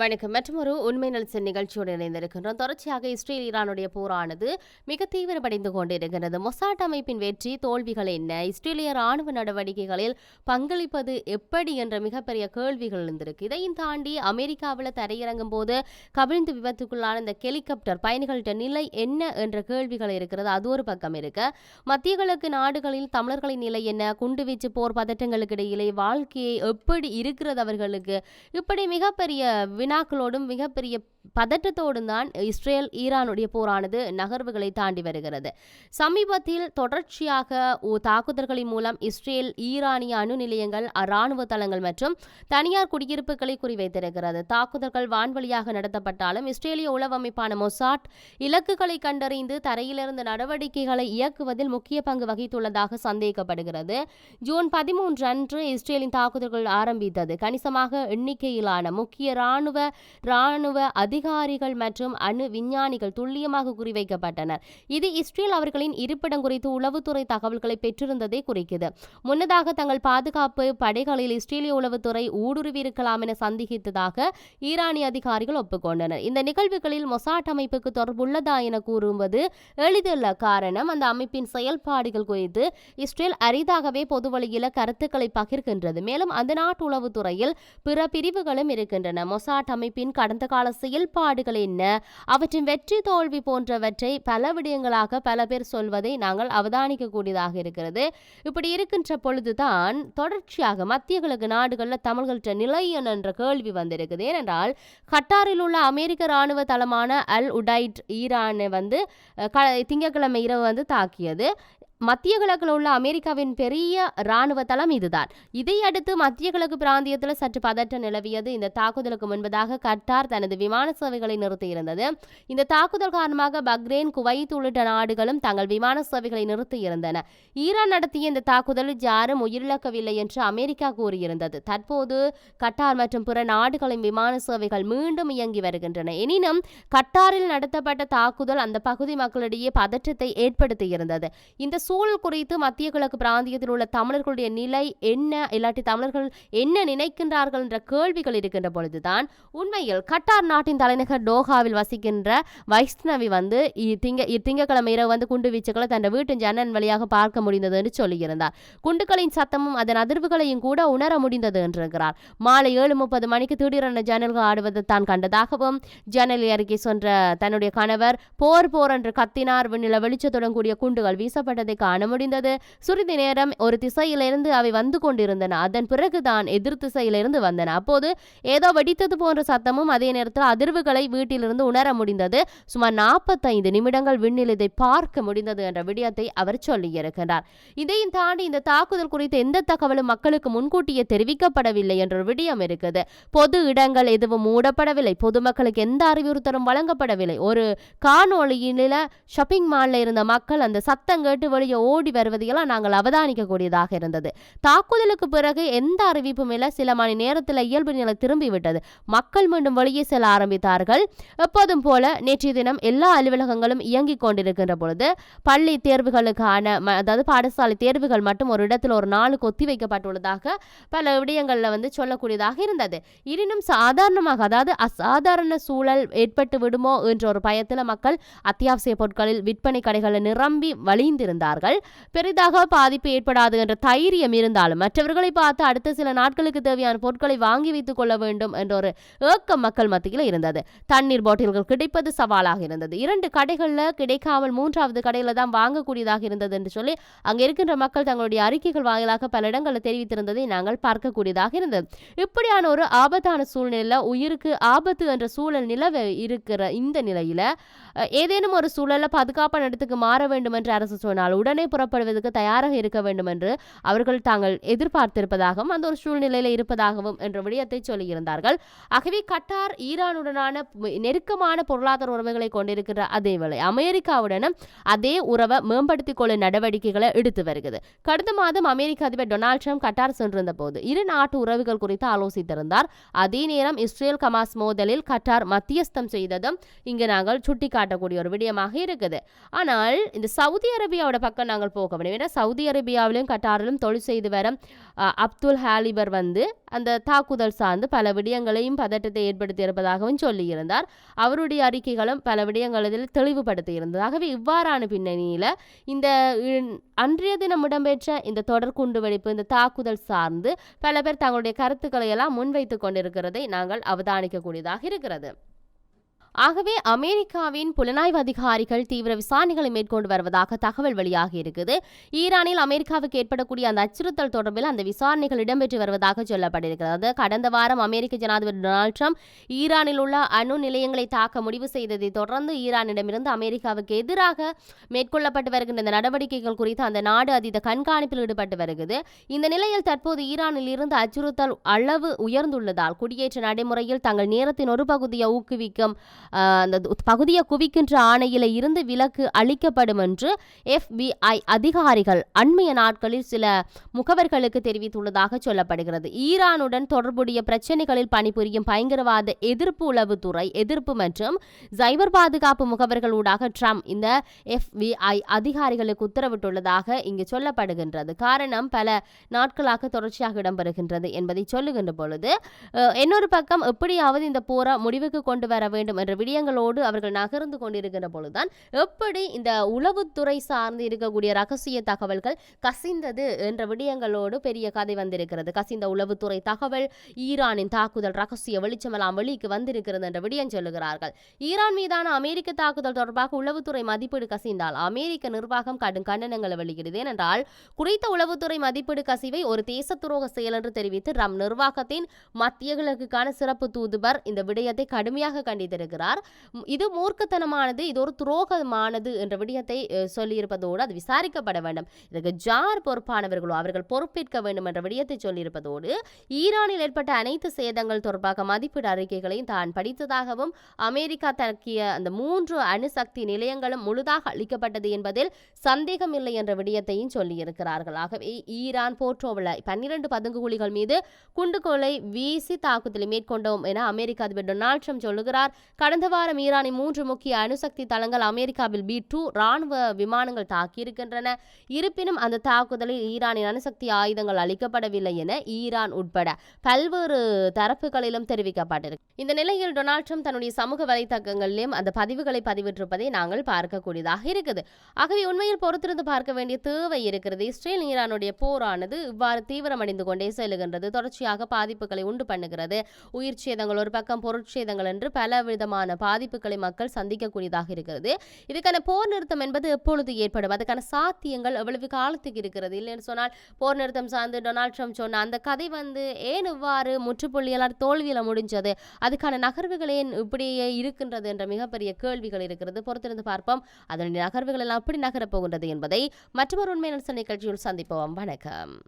வணக்கம். மற்றொரு உண்மை நலசன் நிகழ்ச்சியோடு இணைந்திருக்கின்றோம். தொடர்ச்சியாக இஸ்ரேல் ஈரானுடைய போரானது மிக தீவிரமடைந்து கொண்டிருக்கிறது மொசாட் அமைப்பின் வெற்றி தோல்விகள் என்ன? இஸ்ரேலிய ராணுவ நடவடிக்கைகளில் பங்களிப்பது எப்படி என்ற மிகப்பெரிய கேள்விகள் இருந்திருக்கு இதையும் தாண்டி அமெரிக்காவில் தரையிறங்கும் போது கவிழ்ந்து விபத்துக்குள்ளான இந்த ஹெலிகாப்டர் பயணிகள்கிட்ட நிலை என்ன என்ற கேள்விகள் இருக்கிறது. அது ஒரு பக்கம் இருக்க மத்திய கிழக்கு நாடுகளில் தமிழர்களின் நிலை என்ன? குண்டுவீச்சு போர் பதட்டங்களுக்கு இடையிலே வாழ்க்கையை எப்படி இருக்கிறது அவர்களுக்கு? இப்படி மிகப்பெரிய வினாக்களோடும் மிகப்பெரிய பதற்றத்தோடு தான் இஸ்ரேல் ஈரானுடைய போரானது நகர்வுகளை தாண்டி வருகிறது. சமீபத்தில் தொடர்ச்சியாக தாக்குதல்களின் மூலம் இஸ்ரேல் ஈரானிய அணு நிலையங்கள் இராணுவ தளங்கள் மற்றும் தனியார் குடியிருப்புகளை குறிவைத்திருக்கிறது. தாக்குதல்கள் வான்வழியாக நடத்தப்பட்டாலும் இஸ்ரேலிய உளவமைப்பான மொசாட் இலக்குகளை கண்டறிந்து தரையிலிருந்து நடவடிக்கைகளை இயக்குவதில் முக்கிய பங்கு வகித்துள்ளதாக சந்தேகப்படுகிறது. ஜூன் பதிமூன்று அன்று இஸ்ரேலின் தாக்குதல்கள் ஆரம்பித்தது. கணிசமாக எண்ணிக்கையிலான முக்கிய இராணுவ இராணுவ அதிகாரிகள் மற்றும் அணு விஞ்ஞானிகள் துல்லியமாக குறிவைக்கப்பட்டனர். இது இஸ்ரேல் அவர்களின் இருப்பிடம் குறித்து உளவுத்துறை தகவல்களை பெற்றிருந்ததை குறிக்கிறது முன்னதாக தங்கள் பாதுகாப்பு படைகளில் இஸ்ரேலிய உளவுத்துறை ஊடுருவியிருக்கலாம் என சந்தேகித்ததாக ஈரானிய அதிகாரிகள் ஒப்புக்கொண்டனர். இந்த நிகழ்வுகளில் மொசாட் அமைப்புக்கு தொடர்புள்ளதா என கூறுவது எளிதல்ல காரணம் அந்த அமைப்பின் செயல்பாடுகள் குறித்து இஸ்ரேல் அரிதாகவே பொதுவழியில கருத்துக்களை பகிர்கின்றது. மேலும் அந்த நாட்டு உளவுத்துறையில் பிற பிரிவுகளும் இருக்கின்றன. மொசாட் அமைப்பின் கடந்த கால செயல் செயல்பாடுகள் என்ன அவற்றின் வெற்றி தோல்வி போன்றவற்றை பல விடயங்களாக பல பேர் சொல்வதை நாங்கள் அவதானிக்க கூடியதாக இருக்கிறது. இப்படி இருக்கின்ற பொழுதுதான் தொடர்ச்சியாக மத்திய கிழக்கு நாடுகளில் தமிழ்கள்ட்ட நிலை என்ற கேள்வி வந்திருக்குது. ஏனென்றால் கட்டாரில் உள்ள அமெரிக்க ராணுவ தளமான அல் உடைட் ஈரானை வந்து திங்கட்கிழமை இரவு வந்து தாக்கியது. மத்திய கிழக்கில் உள்ள அமெரிக்காவின் பெரிய இராணுவ தளம் இதுதான். இதையடுத்து மத்திய கிழக்கு பிராந்தியத்தில் சற்று பதற்றம் நிலவியது. இந்த தாக்குதலுக்கு முன்பதாக கட்டார் தனது விமான சேவைகளை நிறுத்தியிருந்தது. இந்த தாக்குதல் காரணமாக பக்ரேன் குவைத் உள்ளிட்ட நாடுகளும் தங்கள் விமான சேவைகளை நிறுத்தியிருந்தன. ஈரான் நடத்திய இந்த தாக்குதலில் யாரும் உயிரிழக்கவில்லை என்று அமெரிக்கா கூறியிருந்தது. தற்போது கட்டார் மற்றும் பிற நாடுகளின் விமான சேவைகள் மீண்டும் இயங்கி வருகின்றன. எனினும் கட்டாரில் நடத்தப்பட்ட தாக்குதல் அந்த பகுதி மக்களிடையே பதற்றத்தை ஏற்படுத்தியிருந்தது. இந்த சூழல் குறித்து மத்திய கிழக்கு பிராந்தியத்தில் உள்ள தமிழர்களுடைய நிலை என்ன? இல்லாட்டி தமிழர்கள் என்ன நினைக்கின்றார்கள் என்ற கேள்விகள் இருக்கின்ற பொழுதுதான் உண்மையில் கட்டார் நாட்டின் தலைநகர் டோஹாவில் வசிக்கின்ற வைஷ்ணவி வந்து திங்க திங்கக்கிழமை இரவு வந்து குண்டு வீச்சுக்களை தன் வீட்டின் ஜன்னன் வழியாக பார்க்க முடிந்தது என்று சொல்லியிருந்தார். குண்டுகளின் சத்தமும் அதன் அதிர்வுகளையும் கூட உணர முடிந்தது என்றிருக்கிறார் மாலை ஏழு முப்பது மணிக்கு திடீரென ஜன்னல்கள் ஆடுவது தான் கண்டதாகவும் ஜன்னல் அருகே சென்ற தன்னுடைய கணவர் போர் போர் என்று கத்தினார். விண்ணில வெளிச்சத்துடன் கூடிய குண்டுகள் வீசப்பட்டதை காண முடிந்தது. சிறிது நேரம் ஒரு திசையிலிருந்து அவை வந்து கொண்டிருந்தன. அதன் பிறகுதான் எதிர் திசையிலிருந்து வந்தன. அப்போது ஏதோ வெடித்தது போன்ற சத்தமும் அதே நேரத்தில் அதிர்வுகளை வீட்டிலிருந்து உணர முடிந்தது. சுமார் நாற்பத்தைந்து நிமிடங்கள் விண்ணில் இதை பார்க்க முடிந்தது என்ற விடயத்தை அவர் சொல்லியிருக்கிறார். இதையும் தாண்டி இந்த தாக்குதல் குறித்து எந்த தகவலும் மக்களுக்கு முன்கூட்டியே தெரிவிக்கப்படவில்லை என்ற விடயம் இருக்குது. பொது இடங்கள் எதுவும் மூடப்படவில்லை. பொதுமக்களுக்கு எந்த அறிவுறுத்தலும் வழங்கப்படவில்லை. ஒரு காணொளியில ஷாப்பிங் மால்ல இருந்த மக்கள் அந்த சத்தம் கேட்டு வெளியே ஓடி வருவதையெல்லாம் நாங்கள் அவதானிக்கக்கூடியதாக இருந்தது. தாக்குதலுக்கு பிறகு எந்த அறிவிப்பும் இல்லை. சில மணி நேரத்தில் இயல்பு நிலை திரும்பிவிட்டது. மக்கள் மீண்டும் வெளியே செல்ல ஆரம்பித்தார்கள். எப்போதும் போல நேற்றைய தினம் எல்லா அலுவலகங்களும் இயங்கிக் கொண்டிருக்கின்ற பொழுது பள்ளி தேர்வுகளுக்கான அதாவது பாடசாலை தேர்வுகள் மட்டும் ஒரு இடத்தில் ஒரு நாளுக்கு ஒத்தி வைக்கப்பட்டுள்ளதாக பல விடயங்களில் வந்து சொல்லக்கூடியதாக இருந்தது. எனினும் சாதாரணமாக அதாவது அசாதாரண சூழல் ஏற்பட்டு விடுமோ என்ற ஒரு பயத்தில் மக்கள் அத்தியாவசிய பொருட்களில் விற்பனை கடைகளில் நிரம்பி வழிந்திருந்தார் வழிந்திருந்தார்கள் பெரிதாக பாதிப்பு ஏற்படாது என்ற தைரியம் இருந்தாலும் மற்றவர்களை பார்த்து அடுத்த சில நாட்களுக்கு தேவையான பொருட்களை வாங்கி வைத்துக் கொள்ள வேண்டும் என்ற ஒரு ஏக்கம் மக்கள் மத்தியில் இருந்தது. தண்ணீர் பாட்டில்கள் கிடைப்பது சவாலாக இருந்தது. இரண்டு கடைகளில் கிடைக்காமல் மூன்றாவது கடையில் தான் வாங்கக்கூடியதாக இருந்தது என்று சொல்லி அங்கே இருக்கின்ற மக்கள் தங்களுடைய அறிக்கைகள் வாயிலாக பல இடங்களில் தெரிவித்திருந்ததை நாங்கள் பார்க்கக்கூடியதாக இருந்தது. இப்படியான ஒரு ஆபத்தான சூழ்நிலையில் உயிருக்கு ஆபத்து என்ற சூழல் நிலவ இருக்கிற இந்த நிலையில ஏதேனும் ஒரு சூழலில் பாதுகாப்பான இடத்துக்கு மாற வேண்டும் என்று அரசு சொன்னால் உடனே புறப்படுவதற்கு தயாராக இருக்க வேண்டும் என்று அவர்கள் தாங்கள் எதிர்பார்த்திருப்பதாகவும் அந்த ஒரு சூழ்நிலையில் இருப்பதாகவும் என்ற விடயத்தை சொல்லியிருந்தார்கள். ஆகவே கட்டார் ஈரானுடனான நெருக்கமான பொருளாதார உறவுகளை கொண்டிருக்கிற அதே வேளை அமெரிக்காவுடனும் அதே உறவை மேம்படுத்திக் கொள்ளும் நடவடிக்கைகளை எடுத்து வருகிறது. கடந்த மாதம் அமெரிக்க அதிபர் டொனால்ட் ட்ரம்ப் கட்டார் சென்றிருந்த போது இரு நாட்டு உறவுகள் குறித்து ஆலோசித்திருந்தார். அதே நேரம் இஸ்ரேல் கமாஸ் மோதலில் கட்டார் மத்தியஸ்தம் செய்ததும் இங்கு நாங்கள் சுட்டிக்காட்டக்கூடிய ஒரு விடயமாக இருக்குது. ஆனால் இந்த சவுதி அரேபியாவோட பக்கம் நாங்கள் போக வேண்டும். ஏன்னா சவுதி அரேபியாவிலும் கட்டாரிலும் தொழில் செய்து வர அப்துல் ஹாலிபர் வந்து அந்த தாக்குதல் சார்ந்து பல விடயங்களையும் பதட்டத்தை ஏற்படுத்தி இருப்பதாகவும் சொல்லியிருந்தார். அவருடைய அறிக்கைகளும் பல விடயங்களில் தெளிவுபடுத்தி இருந்ததாகவே இவ்வாறான பின்னணியில் இந்த அன்றைய தினம் இடம்பெற்ற இந்த தொடர் குண்டுவெடிப்பு இந்த தாக்குதல் சார்ந்து பல பேர் தங்களுடைய கருத்துக்களை எல்லாம் முன்வைத்துக் கொண்டிருக்கிறதை நாங்கள் அவதானிக்கக்கூடியதாக இருக்கிறது. ஆகவே அமெரிக்காவின் புலனாய்வு அதிகாரிகள் தீவிர விசாரணைகளை மேற்கொண்டு வருவதாக தகவல் வெளியாகி இருக்குது. ஈரானில் அமெரிக்காவுக்கு ஏற்படக்கூடிய அந்த அச்சுறுத்தல் தொடர்பில் அந்த விசாரணைகள் இடம்பெற்று வருவதாக சொல்லப்பட்டிருக்கிறது. கடந்த வாரம் அமெரிக்க ஜனாதிபதி டொனால்ட் ட்ரம்ப் ஈரானில் உள்ள அணு நிலையங்களை தாக்க முடிவு செய்ததை தொடர்ந்து ஈரானிடமிருந்து அமெரிக்காவுக்கு எதிராக மேற்கொள்ளப்பட்டு வருகின்ற இந்த நடவடிக்கைகள் குறித்து அந்த நாடு அதீத கண்காணிப்பில் ஈடுபட்டு வருகிறது. இந்த நிலையில் தற்போது ஈரானில் இருந்து அச்சுறுத்தல் அளவு உயர்ந்துள்ளதால் குடியேற்ற நடைமுறையில் தங்கள் நேரத்தின் ஒரு பகுதியை ஊக்குவிக்கும் அந்த பகுதியை குவிக்கின்ற ஆணையில இருந்து விலக்கு அளிக்கப்படும் என்று எஃபிஐ அதிகாரிகள் அண்மைய நாட்களில் சில முகவர்களுக்கு தெரிவித்துள்ளதாக சொல்லப்படுகிறது. ஈரானுடன் தொடர்புடைய பிரச்சனைகளில் பணிபுரியும் பயங்கரவாத எதிர்ப்பு உளவுத்துறை எதிர்ப்பு மற்றும் சைபர் பாதுகாப்பு முகவர்கள் ஊடாக ட்ரம்ப் இந்த எஃபிஐ அதிகாரிகளுக்கு உத்தரவிட்டுள்ளதாக இங்கு சொல்லப்படுகின்றது. காரணம் பல நாட்களாக தொடர்ச்சியாக இடம்பெறுகின்றது என்பதை சொல்லுகின்ற பொழுது இன்னொரு பக்கம் எப்படியாவது இந்த போரை முடிவுக்கு கொண்டு வர வேண்டும் என்ற விடயங்களோடு அவர்கள் நகர்ந்து கொண்டிருக்கிற பொழுதுதான் எப்படி இந்த உளவுத்துறை சார்ந்து இருக்கக்கூடிய ரகசிய தகவல்கள் கசிந்தது என்ற விடயங்களோடு பெரிய கதை வந்திருக்கிறது. கசிந்த உளவுத்துறை தகவல் ஈரானின் தாக்குதல் ரகசிய வெளிச்சமெல்லாம் வெளிக்கு வந்திருக்கிறது என்ற விடயம் சொல்லுகிறார்கள். ஈரான் மீதான அமெரிக்க தாக்குதல் தொடர்பாக உளவுத்துறை மதிப்பீடு கசிந்தால் அமெரிக்க நிர்வாகம் கடும் கண்டனங்களை வெளியிடுது. ஏனென்றால் குறித்த உளவுத்துறை மதிப்பீடு கசிவை ஒரு தேச துரோக செயல் என்று தெரிவித்து ரம் நிர்வாகத்தின் மத்திய கிழக்குக்கான சிறப்பு தூதுவர் இந்த விடயத்தை கடுமையாக கண்டித்திருக்கிறார். ம், இது மூர்க்கத்தனமானது இது ஒரு துரோகமானது என்ற விடயத்தை சொல்லியிருப்பதோடு அது விசாரிக்கப்பட வேண்டும். இதற்கு ஜார் பொறுப்பானவர்களோ அவர்கள் பொறுப்பேற்க வேண்டும் என்ற விடயத்தை சொல்லியிருப்பதோடு ஈரானில் ஏற்பட்ட அனைத்து சேதங்கள் தொடர்பாக மதிப்பீடு அறிக்கைகளையும் தான் படித்ததாகவும் அமெரிக்கா தக்கிய அந்த மூன்று அணுசக்தி நிலையங்களும் முழுதாக அளிக்கப்பட்டது என்பதில் சந்தேகமில்லை என்ற விடயத்தையும் சொல்லியிருக்கிறார்கள். ஆகவே ஈரான் போற்றோவில் பன்னிரண்டு பதுங்குகுழிகள் மீது குண்டுகோலை வீசி தாக்குதலை மேற்கொண்டோம் என அமெரிக்க அதிபர் டொனால்ட் ட்ரம்ப் சொல்லுகிறார். கடந்த வாரம் ஈரானின் மூன்று முக்கிய அணுசக்தி தளங்கள் அமெரிக்காவில் பி டூ ராணுவ விமானங்கள் தாக்கியிருக்கின்றன. இருப்பினும் அந்த தாக்குதலில் ஈரானின் அணுசக்தி ஆயுதங்கள் அளிக்கப்படவில்லை என ஈரான் உட்பட பல்வேறு தரப்புகளிலும் தெரிவிக்கப்பட்டிருக்கு. இந்த நிலையில் டொனால்ட் ட்ரம்ப் தன்னுடைய சமூக வலைத்தளங்களிலும் அந்த பதிவுகளை பதிவிட்டிருப்பதை நாங்கள் பார்க்கக்கூடியதாக இருக்குது. ஆகவே உண்மையில் பொறுத்திருந்து பார்க்க வேண்டிய தேவை இருக்கிறது. இஸ்ரேல் ஈரானுடைய போரானது இவ்வாறு தீவிரமடைந்து கொண்டே செல்லுகின்றது. தொடர்ச்சியாக பாதிப்புகளை உண்டு பண்ணுகிறது. உயிர் சேதங்கள் ஒரு பக்கம் பொருட்சேதங்கள் என்று பல விதமான பாதிப்புகளை மக்கள் சந்திக்கக்கூடியதாக இருக்கிறது. இதுக்கான போர் நிறுத்தம் என்பது எப்பொழுது ஏற்படும்? அதுக்கான சாத்தியங்கள் எவ்வளவு காலத்துக்கு இருக்கிறது? இல்லைன்னு சொன்னால் போர் நிறுத்தம் சார்ந்து டொனால்ட் ட்ரம்ப் சொன்ன அந்த கதை வந்து ஏன் இவ்வாறு முற்றுப்புள்ளியலால் தோல்வியில் முடிஞ்சது? அதுக்கான நகர்வுகள் ஏன் இப்படியே இருக்கின்றது என்ற மிகப்பெரிய கேள்விகள் இருக்கிறது. பொறுத்திருந்து பார்ப்போம். அதனுடைய நகர்வுகள் எல்லாம் எப்படி நகரப் போகின்றது என்பதை மற்றொரு உண்மை நிகழ்ச்சியில் சந்திப்போம். வணக்கம்.